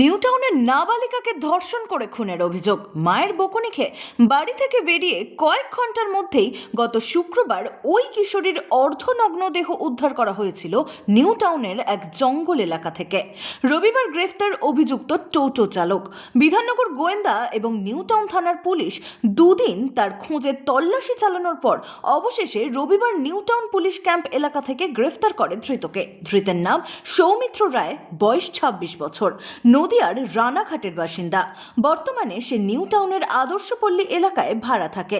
New টাউনের নাবালিকাকে ধর্ষণ করে খুনের অভিযোগ। মায়ের বকুনি খেয়ে বাড়ি থেকে বেরিয়ে কয়েক ঘণ্টার মধ্যেই গত শুক্রবার ওই কিশোরীর অর্ধনগ্ন দেহ উদ্ধার করা হয়েছিল নিউ টাউনের এক জঙ্গল এলাকা থেকে। রবিবার গ্রেফতার অভিযুক্ত টোটো চালক। বিধাননগর গোয়েন্দা এবং নিউ টাউন থানার পুলিশ দুদিন তার খোঁজে তল্লাশি চালানোর পর অবশেষে রবিবার নিউ টাউন পুলিশ ক্যাম্প এলাকা থেকে গ্রেফতার করে ধৃতকে। ধৃতের নাম সৌমিত্র রায়, বয়স ছাব্বিশ বছর। নদিয়ার রানাঘাটের বাসিন্দা। বর্তমানে সে নিউ টাউনের আদর্শপল্লী এলাকায় ভাড়া থাকে।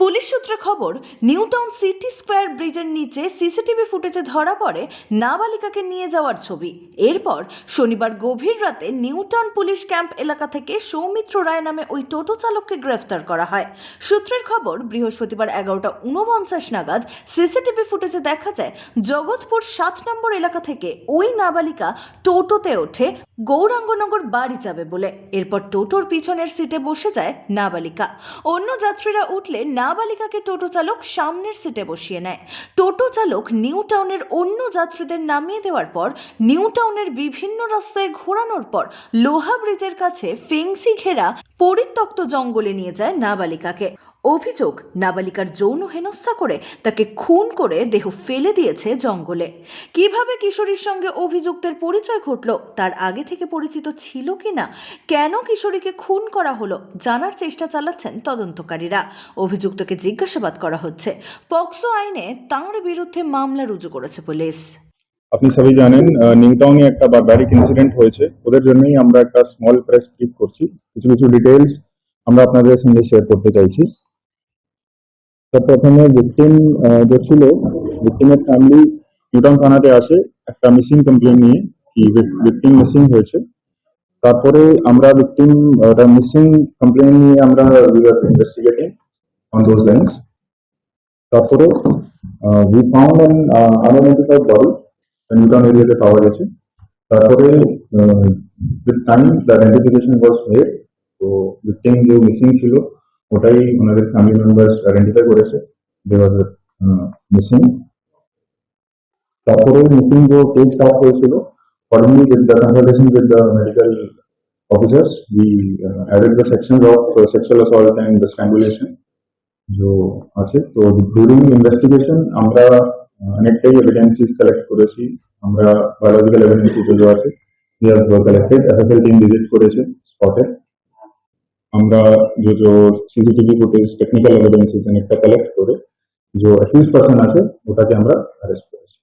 পুলিশ সূত্রে খবর, নিউ টাউন সিটি স্কোয়ার ব্রিজের নিচে সিসিটিভি ফুটেজে ধরা পড়ে নাবালিকাকে নিয়ে যাওয়ার ছবি। এরপর শনিবার গভীর রাতে নিউ টাউন পুলিশ ক্যাম্প এলাকা থেকে সৌমিত্র রায় নামে ওই টোটো চালককে গ্রেফতার করা হয়। সূত্রের খবর, বৃহস্পতিবার এগারোটা উনপঞ্চাশ নাগাদ সিসিটিভি ফুটেজে দেখা যায়, জগৎপুর সাত নম্বর এলাকা থেকে ওই নাবালিকা টোটোতে ওঠে গৌরাঙ্গনগর বাড়ি যাবে বলে। এরপর টোটোর পিছনের সিটে বসে যায় নাবালিকা। অন্য যাত্রীরা উঠলে নাবালিকাকে টোটো চালক সামনের সিটে বসিয়ে নেয়। টোটো চালক নিউ টাউনের অন্য যাত্রীদের নামিয়ে দেওয়ার পর নিউ টাউনের বিভিন্ন রাস্তায় ঘোরানোর পর লোহা ব্রিজের কাছে ফেংসি ঘেরা পরিত্যক্ত জঙ্গলে নিয়ে যায় নাবালিকাকে। অভিযোগ নাবালিকার যৌন হেনস্থা করে তাকে খুন করে দেহ ফেলে দিয়েছে জঙ্গলে। কীভাবে কিশোরীর সঙ্গে অভিযুক্তের পরিচয় ঘটল তার আগে থেকে পরিচিত ছিল কিনা কেন কিশোরীকে খুন করা হলো জানার চেষ্টা চালাচ্ছেন তদন্তকারীরা। অভিযুক্তকে জিজ্ঞাসাবাদ করা হচ্ছে। পক্সো আইনে তাঁর বিরুদ্ধে মামলা রুজু করেছে পুলিশ। আপনি সবাই জানেন আহ, নিউ টাউনে একটা বারবারিক ইনসিডেন্ট হয়েছে। ওদের জন্যই আমরা একটা স্মল প্রেস ক্লিপ করছি। কিছু কিছু ডিটেলস আমরা আপনাদের সঙ্গে শেয়ার করতে চাইছি। তো প্রথমে ভিকটিম যে ছিল ভিকটিমের ফ্যামিলি নিউ টাউন থানাতে আসে, একটা মিসিং কমপ্লেন নিয়ে, কি ভিকটিম মিসিং হয়েছে। তারপরে আমরা ভিকটিম মিসিং কমপ্লেন নিয়ে আমরা ইনভেস্টিগেটিং অন দোজ লাইন্স তারপরে we found an unidentified body New Town এরিয়াতে পাওয়া গেছে। তারপরে with time the identification was made তো ভিকটিম যে মিসিং ছিল। ওটাই ওনাদের ফ্যামিলি মেম্বার আইডেন্টিফাই করেছে মিসিং তারপরে মিসিং যে কেস স্টার্ট হয়েছিল ordinary the consultation with the medical officers the section of sexual assault and আছে। তো ডিউরিং ইনভেস্টিগেশন আমরা অনেকটাই এভিডেন্সিস কালেক্ট করেছি। আমরা বায়োলজিক্যাল এভিডেন্সিস যদি আছে। কালেক্টেড এফএসএল টিম করেছে স্পটে আমরা যে যে সিসিটিভি ফুটেজ টেকনিক্যাল এভিডেন্সিস অনেকটা কালেক্ট করে যে অ্যাকিউজ পার্সন আছে, ওটাকে আমরা অ্যারেস্ট করেছি।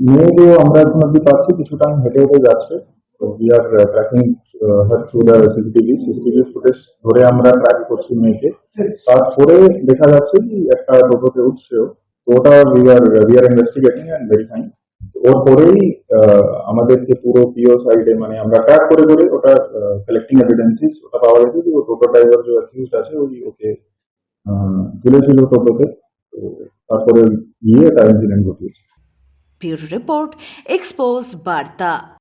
মেয়েকে আমরা এখন অব্দি পাচ্ছি কিছু টাইম হেঁটে হেঁটে যাচ্ছে। তো we are tracking her through the CCTV CCTV footage ধরে আমরা ট্র্যাক করছি মেয়েকে। তারপরে দেখা যাচ্ছে কি একটা টোটোতে উঠছেও তো ওটা we are we are investigating and verifying ওর পরেই আমাদেরকে পুরো পিও সাইডে মানে আমরা ট্র্যাক করে করে ওটা কালেক্টিং এভিডেন্সিস ওটা পাওয়া গেছে যে ও টোটো ড্রাইভার যে অ্যাকিউজড আছে, ওই ওকে তুলেছিল টোটোতে। তো তারপরে গিয়ে তার ইনসিডেন্ট ঘটিয়েছে। ব্যুরো রিপোর্ট এক্সপোজ বার্তা।